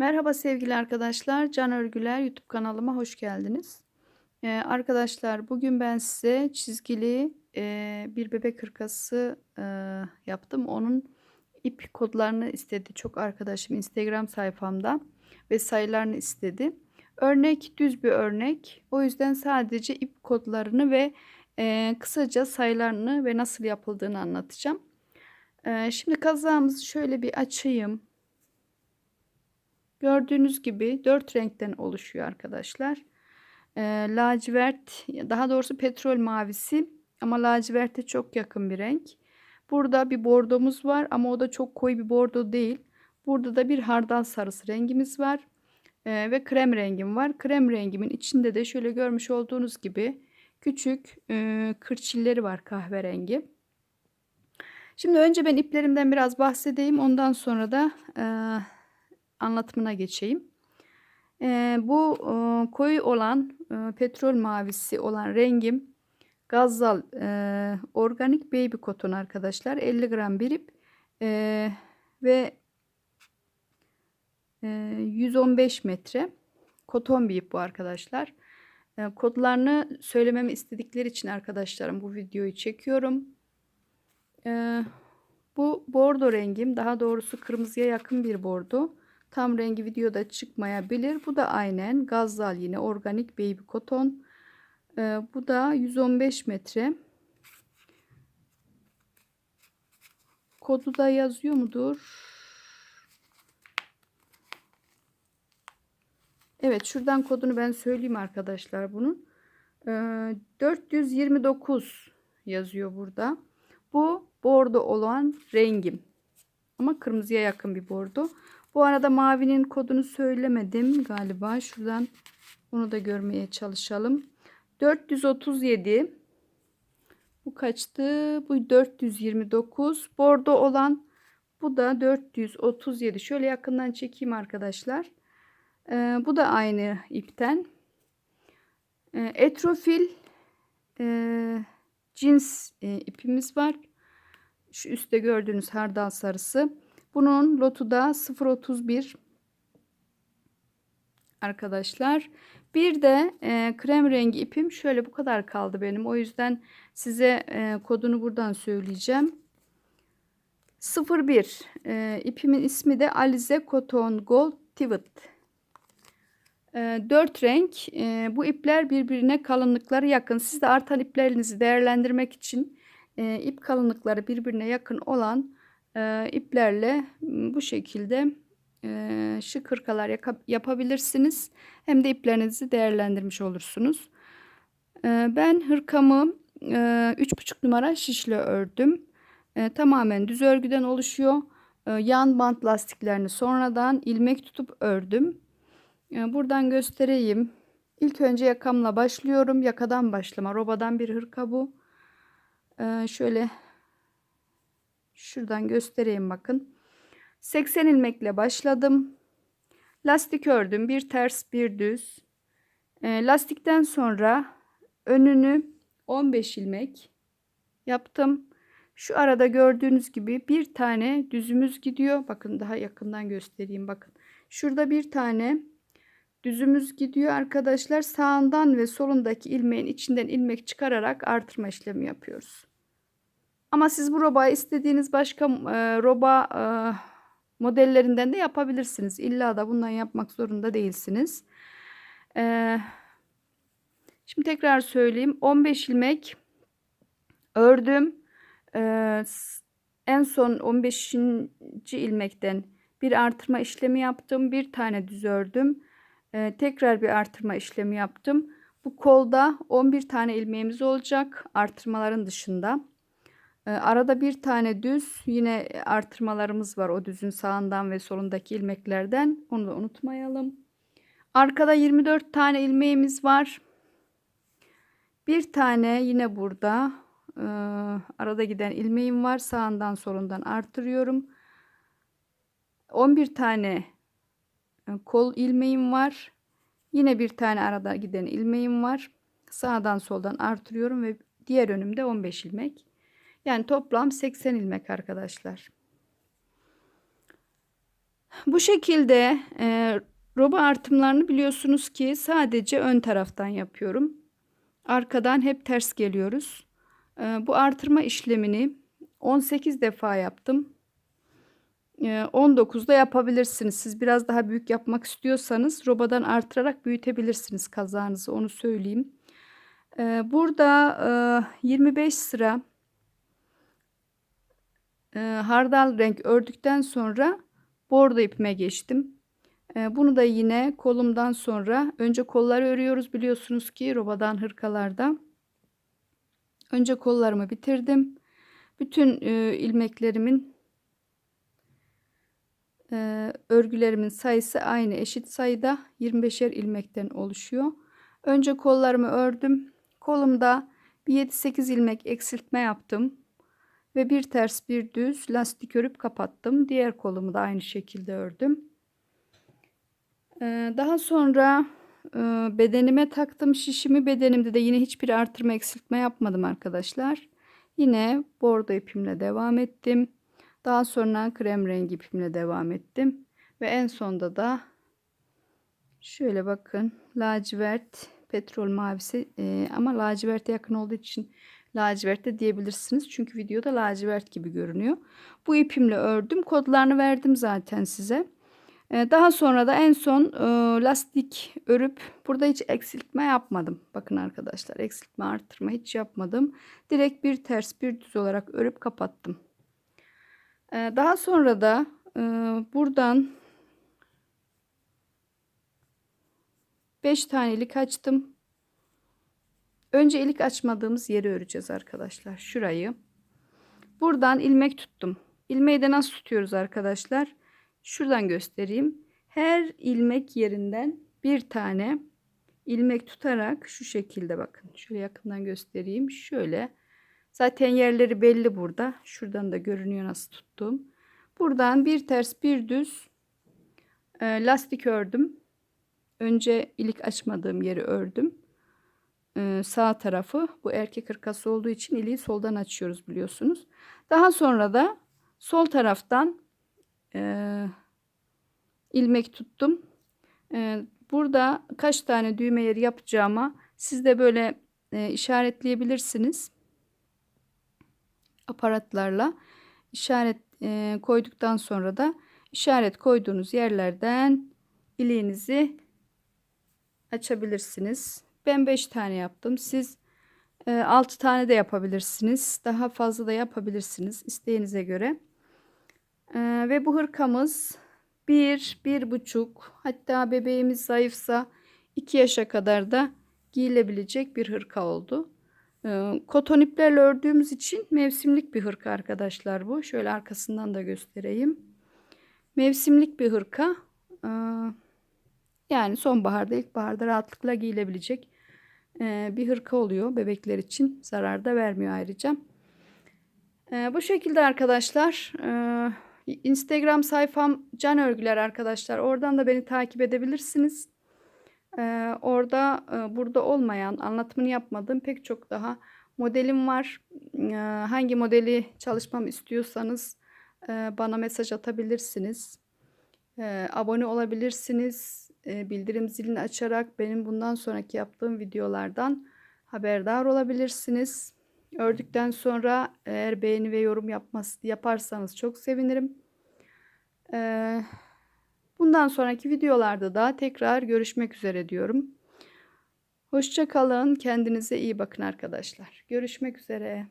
Merhaba sevgili arkadaşlar. Can Örgüler YouTube kanalıma hoş geldiniz. Ee, arkadaşlar bugün ben size çizgili e, bir bebek hırkası e, yaptım. Onun ip kodlarını istedi çok arkadaşım Instagram sayfamda ve sayılarını istedi. Örnek düz bir örnek. O yüzden sadece ip kodlarını ve e, kısaca sayılarını ve nasıl yapıldığını anlatacağım. E, şimdi kazağımızı şöyle bir açayım. Gördüğünüz gibi dört renkten oluşuyor arkadaşlar. E, lacivert daha doğrusu petrol mavisi ama laciverte çok yakın bir renk. Burada bir bordomuz var ama o da çok koyu bir bordo değil. Burada da bir hardal sarısı rengimiz var. E, ve krem rengim var. Krem rengimin içinde de şöyle görmüş olduğunuz gibi küçük e, kırçilleri var kahverengi. Şimdi önce ben iplerimden biraz bahsedeyim. Ondan sonra da e, anlatımına geçeyim. E, bu e, koyu olan e, petrol mavisi olan rengim Gazzal e, organik baby cotton arkadaşlar. 50 gram bir ip e, ve e, 115 metre koton bir ip bu arkadaşlar. E, kodlarını söylememi istedikleri için arkadaşlarım bu videoyu çekiyorum. E, bu bordo rengim daha doğrusu kırmızıya yakın bir bordo. Tam rengi videoda çıkmayabilir. Bu da aynen Gazzal yine organik baby cotton. Ee, bu da 115 metre. Kodu da yazıyor mudur? Evet şuradan kodunu ben söyleyeyim arkadaşlar bunun. Ee, 429 yazıyor burada. Bu bordo olan rengim. Ama kırmızıya yakın bir bordo. Bu arada mavinin kodunu söylemedim galiba. Şuradan onu da görmeye çalışalım. 437 bu kaçtı? Bu 429. Bordo olan bu da 437. Şöyle yakından çekeyim arkadaşlar. Ee, bu da aynı ipten. Ee, etrofil e, cins e, ipimiz var. Şu üstte gördüğünüz hardal sarısı. Bunun lotu da 0.31 arkadaşlar. Bir de e, krem rengi ipim şöyle bu kadar kaldı benim. O yüzden size e, kodunu buradan söyleyeceğim. 01 e, ipimin ismi de Alize Cotton Gold Tivet. E, 4 renk. E, bu ipler birbirine kalınlıkları yakın. Siz de artan iplerinizi değerlendirmek için e, ip kalınlıkları birbirine yakın olan e, iplerle bu şekilde e, şık hırkalar yapabilirsiniz. Hem de iplerinizi değerlendirmiş olursunuz. E, ben hırkamı e, 3,5 numara şişle ördüm. E, tamamen düz örgüden oluşuyor. E, yan bant lastiklerini sonradan ilmek tutup ördüm. E, buradan göstereyim. İlk önce yakamla başlıyorum. Yakadan başlama. Robadan bir hırka bu. E, şöyle Şuradan göstereyim bakın. 80 ilmekle başladım. Lastik ördüm. Bir ters bir düz. E, lastikten sonra önünü 15 ilmek yaptım. Şu arada gördüğünüz gibi bir tane düzümüz gidiyor. Bakın daha yakından göstereyim. Bakın. Şurada bir tane düzümüz gidiyor arkadaşlar. Sağından ve solundaki ilmeğin içinden ilmek çıkararak artırma işlemi yapıyoruz. Ama siz bu robayı istediğiniz başka e, roba e, modellerinden de yapabilirsiniz. İlla da bundan yapmak zorunda değilsiniz. E, şimdi tekrar söyleyeyim. 15 ilmek ördüm. E, en son 15. ilmekten bir artırma işlemi yaptım. Bir tane düz ördüm. E, tekrar bir artırma işlemi yaptım. Bu kolda 11 tane ilmeğimiz olacak artırmaların dışında. Ee, arada bir tane düz yine artırmalarımız var o düzün sağından ve solundaki ilmeklerden. Onu da unutmayalım. Arkada 24 tane ilmeğimiz var. Bir tane yine burada e, arada giden ilmeğim var. Sağından solundan artırıyorum. 11 tane e, kol ilmeğim var. Yine bir tane arada giden ilmeğim var. Sağdan soldan artırıyorum ve diğer önümde 15 ilmek. Yani toplam 80 ilmek arkadaşlar. Bu şekilde e, roba artımlarını biliyorsunuz ki sadece ön taraftan yapıyorum. Arkadan hep ters geliyoruz. E, bu artırma işlemini 18 defa yaptım. 19'da yapabilirsiniz. Siz biraz daha büyük yapmak istiyorsanız robadan artırarak büyütebilirsiniz kazağınızı onu söyleyeyim. Burada 25 sıra hardal renk ördükten sonra bordo ipime geçtim. Bunu da yine kolumdan sonra önce kolları örüyoruz biliyorsunuz ki robadan hırkalarda. Önce kollarımı bitirdim. Bütün ilmeklerimin e, örgülerimin sayısı aynı eşit sayıda 25'er ilmekten oluşuyor. Önce kollarımı ördüm. Kolumda bir 7-8 ilmek eksiltme yaptım. Ve bir ters bir düz lastik örüp kapattım. Diğer kolumu da aynı şekilde ördüm. Ee, daha sonra e, bedenime taktım şişimi. Bedenimde de yine hiçbir artırma eksiltme yapmadım arkadaşlar. Yine bordo ipimle devam ettim. Daha sonra krem rengi ipimle devam ettim. Ve en sonda da şöyle bakın lacivert petrol mavisi e, ama laciverte yakın olduğu için lacivert de diyebilirsiniz. Çünkü videoda lacivert gibi görünüyor. Bu ipimle ördüm. Kodlarını verdim zaten size. E, daha sonra da en son e, lastik örüp burada hiç eksiltme yapmadım. Bakın arkadaşlar eksiltme arttırma hiç yapmadım. Direkt bir ters bir düz olarak örüp kapattım. Ee, daha sonra da e, buradan 5 tane ilik açtım. Önce ilik açmadığımız yeri öreceğiz arkadaşlar. Şurayı. Buradan ilmek tuttum. İlmeği de nasıl tutuyoruz arkadaşlar? Şuradan göstereyim. Her ilmek yerinden bir tane ilmek tutarak şu şekilde bakın. Şöyle yakından göstereyim. Şöyle Zaten yerleri belli burada. Şuradan da görünüyor nasıl tuttum. Buradan bir ters bir düz e, lastik ördüm. Önce ilik açmadığım yeri ördüm. E, sağ tarafı bu erkek hırkası olduğu için iliği soldan açıyoruz biliyorsunuz. Daha sonra da sol taraftan e, ilmek tuttum. E, burada kaç tane düğme yeri yapacağıma siz de böyle e, işaretleyebilirsiniz aparatlarla işaret e, koyduktan sonra da işaret koyduğunuz yerlerden iliğinizi açabilirsiniz. Ben 5 tane yaptım. Siz e, 6 tane de yapabilirsiniz. Daha fazla da yapabilirsiniz isteğinize göre. E, ve bu hırkamız 1, bir, 1,5 hatta bebeğimiz zayıfsa 2 yaşa kadar da giyilebilecek bir hırka oldu. Ee, koton iplerle ördüğümüz için mevsimlik bir hırka arkadaşlar bu. Şöyle arkasından da göstereyim. Mevsimlik bir hırka. Yani sonbaharda ilkbaharda rahatlıkla giyilebilecek e, bir hırka oluyor. Bebekler için zarar da vermiyor ayrıca. Ee, bu şekilde arkadaşlar. Instagram sayfam Can Örgüler arkadaşlar. Oradan da beni takip edebilirsiniz. Orada e, burada olmayan anlatımını yapmadığım pek çok daha modelim var. Hangi modeli çalışmam istiyorsanız e, bana mesaj atabilirsiniz. Abone olabilirsiniz. E, bildirim zilini açarak benim bundan sonraki yaptığım videolardan haberdar olabilirsiniz. Ördükten sonra eğer beğeni ve yorum yapması, yaparsanız çok sevinirim. Ee, Bundan sonraki videolarda da tekrar görüşmek üzere diyorum. Hoşçakalın. Kendinize iyi bakın arkadaşlar. Görüşmek üzere.